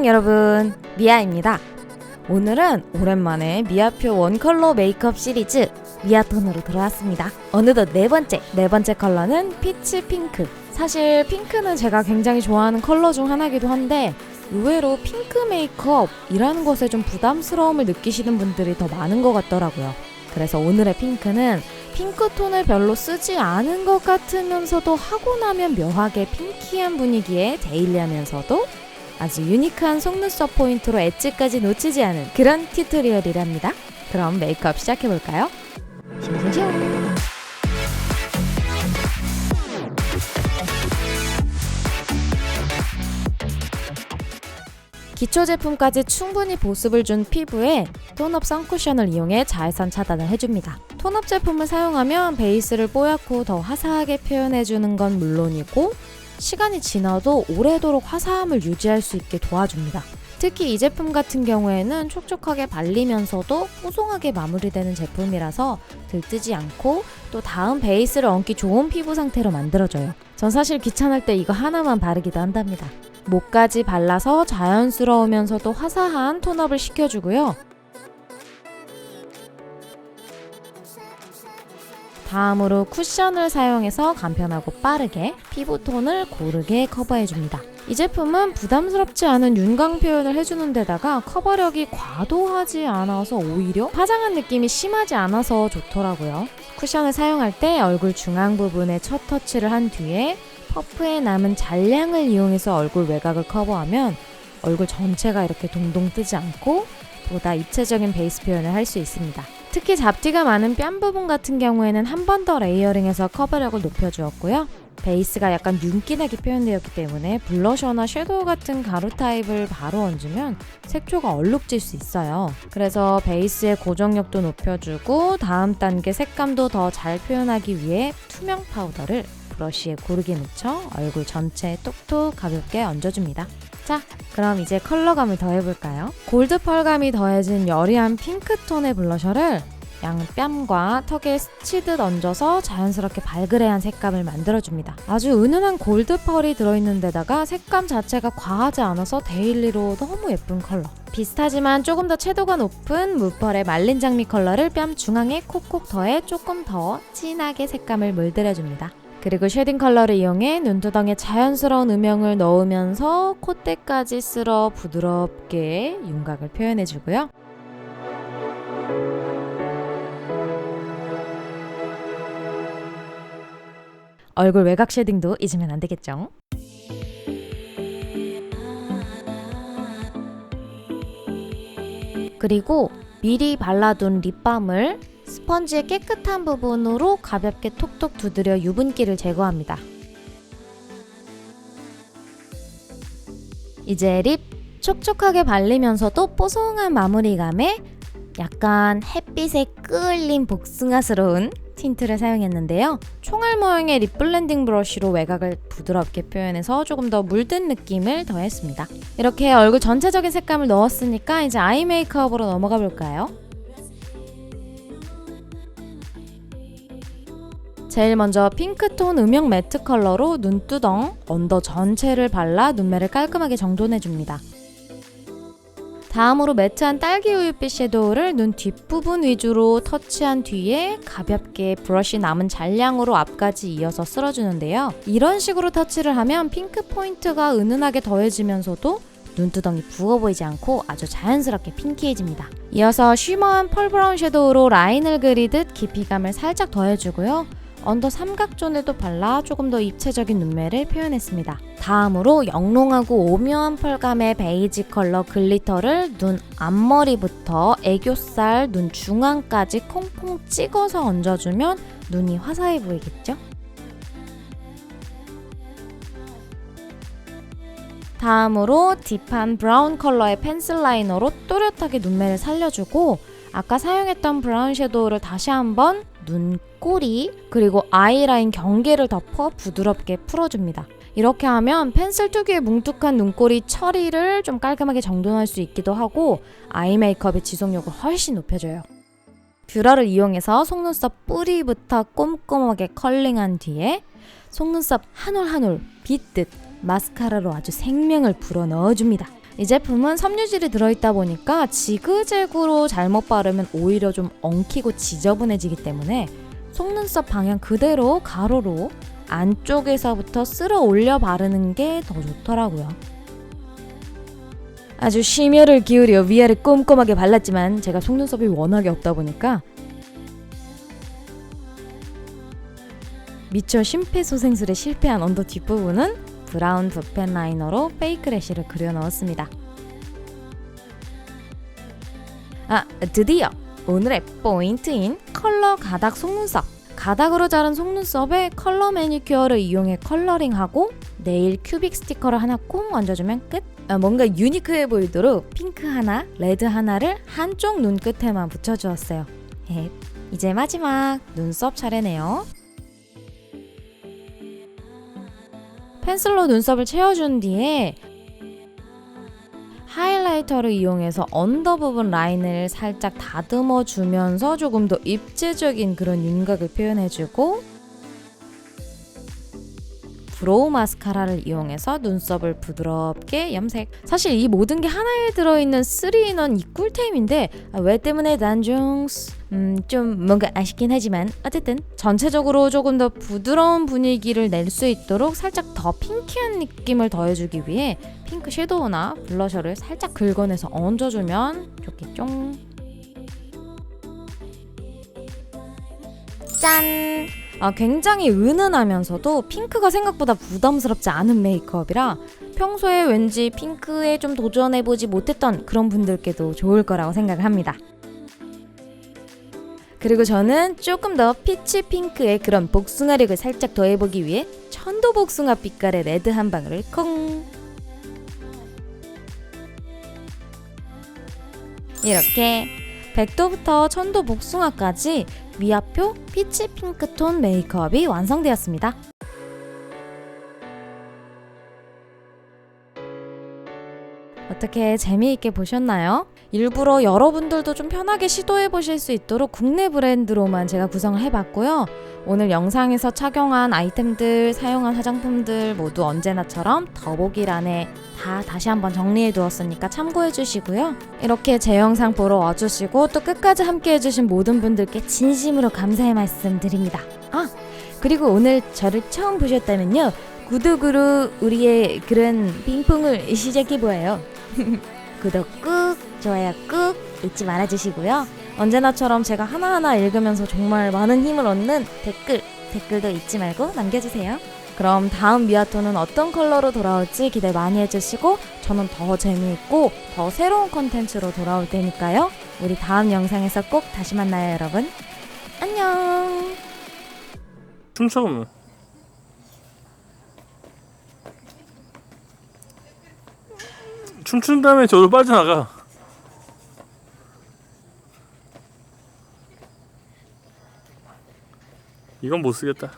안녕 여러분. 미아입니다. 오늘은 오랜만에 미아표 원컬러 메이크업 시리즈 미아톤으로 들어왔습니다. 어느덧 네 번째 네 번째 컬러는 피치 핑크. 사실 핑크는 제가 굉장히 좋아하는 컬러 중 하나이기도 한데 의외로 핑크 메이크업이라는 것에 좀 부담스러움을 느끼시는 분들이 더 많은 것 같더라고요. 그래서 오늘의 핑크는 핑크톤을 별로 쓰지 않은 것 같으면서도 하고 나면 묘하게 핑키한 분위기에 데일리하면서도 아주 유니크한 속눈썹 포인트로 엣지까지 놓치지 않은 그런 튜토리얼이랍니다. 그럼 메이크업 시작해볼까요? 슝슝슝. 기초 제품까지 충분히 보습을 준 피부에 톤업 선쿠션을 이용해 자외선 차단을 해줍니다. 톤업 제품을 사용하면 베이스를 뽀얗고 더 화사하게 표현해주는 건 물론이고 시간이 지나도 오래도록 화사함을 유지할 수 있게 도와줍니다. 특히 이 제품 같은 경우에는 촉촉하게 발리면서도 뽀송하게 마무리되는 제품이라서 들뜨지 않고 또 다음 베이스를 얹기 좋은 피부 상태로 만들어줘요. 전 사실 귀찮을 때 이거 하나만 바르기도 한답니다. 목까지 발라서 자연스러우면서도 화사한 톤업을 시켜주고요. 다음으로 쿠션을 사용해서 간편하고 빠르게 피부톤을 고르게 커버해줍니다. 이 제품은 부담스럽지 않은 윤광 표현을 해주는 데다가 커버력이 과도하지 않아서 오히려 화장한 느낌이 심하지 않아서 좋더라고요. 쿠션을 사용할 때 얼굴 중앙 부분에 첫 터치를 한 뒤에 퍼프에 남은 잔량을 이용해서 얼굴 외곽을 커버하면 얼굴 전체가 이렇게 동동 뜨지 않고 보다 입체적인 베이스 표현을 할 수 있습니다. 특히 잡티가 많은 뺨 부분 같은 경우에는 한 번 더 레이어링해서 커버력을 높여주었고요. 베이스가 약간 윤기나게 표현되었기 때문에 블러셔나 섀도우 같은 가루 타입을 바로 얹으면 색조가 얼룩질 수 있어요. 그래서 베이스의 고정력도 높여주고 다음 단계 색감도 더 잘 표현하기 위해 투명 파우더를 브러쉬에 고르게 묻혀 얼굴 전체에 톡톡 가볍게 얹어줍니다. 자, 그럼 이제 컬러감을 더해볼까요? 골드 펄감이 더해진 여리한 핑크톤의 블러셔를 양 뺨과 턱에 스치듯 얹어서 자연스럽게 발그레한 색감을 만들어줍니다. 아주 은은한 골드 펄이 들어있는 데다가 색감 자체가 과하지 않아서 데일리로 너무 예쁜 컬러. 비슷하지만 조금 더 채도가 높은 무펄의 말린 장미 컬러를 뺨 중앙에 콕콕 더해 조금 더 진하게 색감을 물들여줍니다. 그리고 쉐딩 컬러를 이용해 눈두덩에 자연스러운 음영을 넣으면서 콧대까지 쓸어 부드럽게 윤곽을 표현해주고요. 얼굴 외곽 쉐딩도 잊으면 안 되겠죠? 그리고 미리 발라둔 립밤을 스펀지의 깨끗한 부분으로 가볍게 톡톡 두드려 유분기를 제거합니다. 이제 립 촉촉하게 발리면서도 뽀송한 마무리감에 약간 햇빛에 끌린 복숭아스러운 틴트를 사용했는데요. 총알 모양의 립 블렌딩 브러쉬로 외곽을 부드럽게 표현해서 조금 더 물든 느낌을 더했습니다. 이렇게 얼굴 전체적인 색감을 넣었으니까 이제 아이 메이크업으로 넘어가 볼까요? 제일 먼저 핑크톤 음영 매트 컬러로 눈두덩, 언더 전체를 발라 눈매를 깔끔하게 정돈해줍니다. 다음으로 매트한 딸기 우유빛 섀도우를 눈 뒷부분 위주로 터치한 뒤에 가볍게 브러쉬 남은 잔량으로 앞까지 이어서 쓸어주는데요. 이런 식으로 터치를 하면 핑크 포인트가 은은하게 더해지면서도 눈두덩이 부어 보이지 않고 아주 자연스럽게 핑키해집니다. 이어서 쉬머한 펄 브라운 섀도우로 라인을 그리듯 깊이감을 살짝 더해주고요. 언더 삼각존에도 발라 조금 더 입체적인 눈매를 표현했습니다. 다음으로 영롱하고 오묘한 펄감의 베이지 컬러 글리터를 눈 앞머리부터 애교살, 눈 중앙까지 콩콩 찍어서 얹어주면 눈이 화사해 보이겠죠? 다음으로 딥한 브라운 컬러의 펜슬 라이너로 또렷하게 눈매를 살려주고 아까 사용했던 브라운 섀도우를 다시 한번 눈꼬리 그리고 아이라인 경계를 덮어 부드럽게 풀어줍니다. 이렇게 하면 펜슬 특유의 뭉툭한 눈꼬리 처리를 좀 깔끔하게 정돈할 수 있기도 하고 아이 메이크업의 지속력을 훨씬 높여줘요. 뷰러를 이용해서 속눈썹 뿌리부터 꼼꼼하게 컬링한 뒤에 속눈썹 한 올 한 올 빗듯 마스카라로 아주 생명을 불어 넣어줍니다. 이 제품은 섬유질이 들어있다 보니까 지그재그로 잘못 바르면 오히려 좀 엉키고 지저분해지기 때문에 속눈썹 방향 그대로 가로로 안쪽에서부터 쓸어 올려 바르는 게 더 좋더라고요. 아주 심혈을 기울여 위아래 꼼꼼하게 발랐지만 제가 속눈썹이 워낙에 없다 보니까 미처 심폐소생술에 실패한 언더 뒷부분은 브라운 붓펜 라이너로 페이크 래쉬를 그려 넣었습니다. 아, 드디어 오늘의 포인트인 컬러 가닥 속눈썹. 가닥으로 자른 속눈썹에 컬러 매니큐어를 이용해 컬러링하고 네일 큐빅 스티커를 하나 콩 얹어주면 끝. 아, 뭔가 유니크해 보이도록 핑크 하나, 레드 하나를 한쪽 눈 끝에만 붙여주었어요. 헷. 이제 마지막 눈썹 차례네요. 펜슬로 눈썹을 채워준 뒤에 하이라이터를 이용해서 언더 부분 라인을 살짝 다듬어 주면서 조금 더 입체적인 그런 윤곽을 표현해주고 브로우 마스카라를 이용해서 눈썹을 부드럽게 염색. 사실 이 모든 게 하나에 들어있는 3인원 이 꿀템인데 아, 왜 때문에 단중스 음, 좀 뭔가 아쉽긴 하지만 어쨌든 전체적으로 조금 더 부드러운 분위기를 낼 수 있도록 살짝 더 핑키한 느낌을 더해주기 위해 핑크 섀도우나 블러셔를 살짝 긁어내서 얹어주면 좋겠죠. 짠! 아, 굉장히 은은하면서도 핑크가 생각보다 부담스럽지 않은 메이크업이라 평소에 왠지 핑크에 좀 도전해보지 못했던 그런 분들께도 좋을 거라고 생각을 합니다. 그리고 저는 조금 더 피치 핑크의 그런 복숭아력을 살짝 더해보기 위해 천도 복숭아 빛깔의 레드 한 방울을 콩 이렇게 백도부터 천도 복숭아까지 위아표 피치 핑크톤 메이크업이 완성되었습니다. 어떻게 재미있게 보셨나요? 일부러 여러분들도 좀 편하게 시도해 보실 수 있도록 국내 브랜드로만 제가 구성을 해봤고요. 오늘 영상에서 착용한 아이템들, 사용한 화장품들 모두 언제나처럼 더보기란에 다 다시 한번 정리해 두었으니까 참고해 주시고요. 이렇게 제 영상 보러 와주시고 또 끝까지 함께 해주신 모든 분들께 진심으로 감사의 말씀 드립니다. 아! 그리고 오늘 저를 처음 보셨다면요. 구독으로 우리의 그런 빙봉을 시작해 보아요. 구독 꾹, 좋아요 꾹 잊지 말아 주시고요. 언제나처럼 제가 하나하나 읽으면서 정말 많은 힘을 얻는 댓글, 댓글도 잊지 말고 남겨주세요. 그럼 다음 미아토는 어떤 컬러로 돌아올지 기대 많이 해주시고 저는 더 재미있고 더 새로운 컨텐츠로 돌아올 테니까요. 우리 다음 영상에서 꼭 다시 만나요, 여러분. 안녕. 춤춰 보면 춤춘 다음에 저도 빠져나가. 이건 못 쓰겠다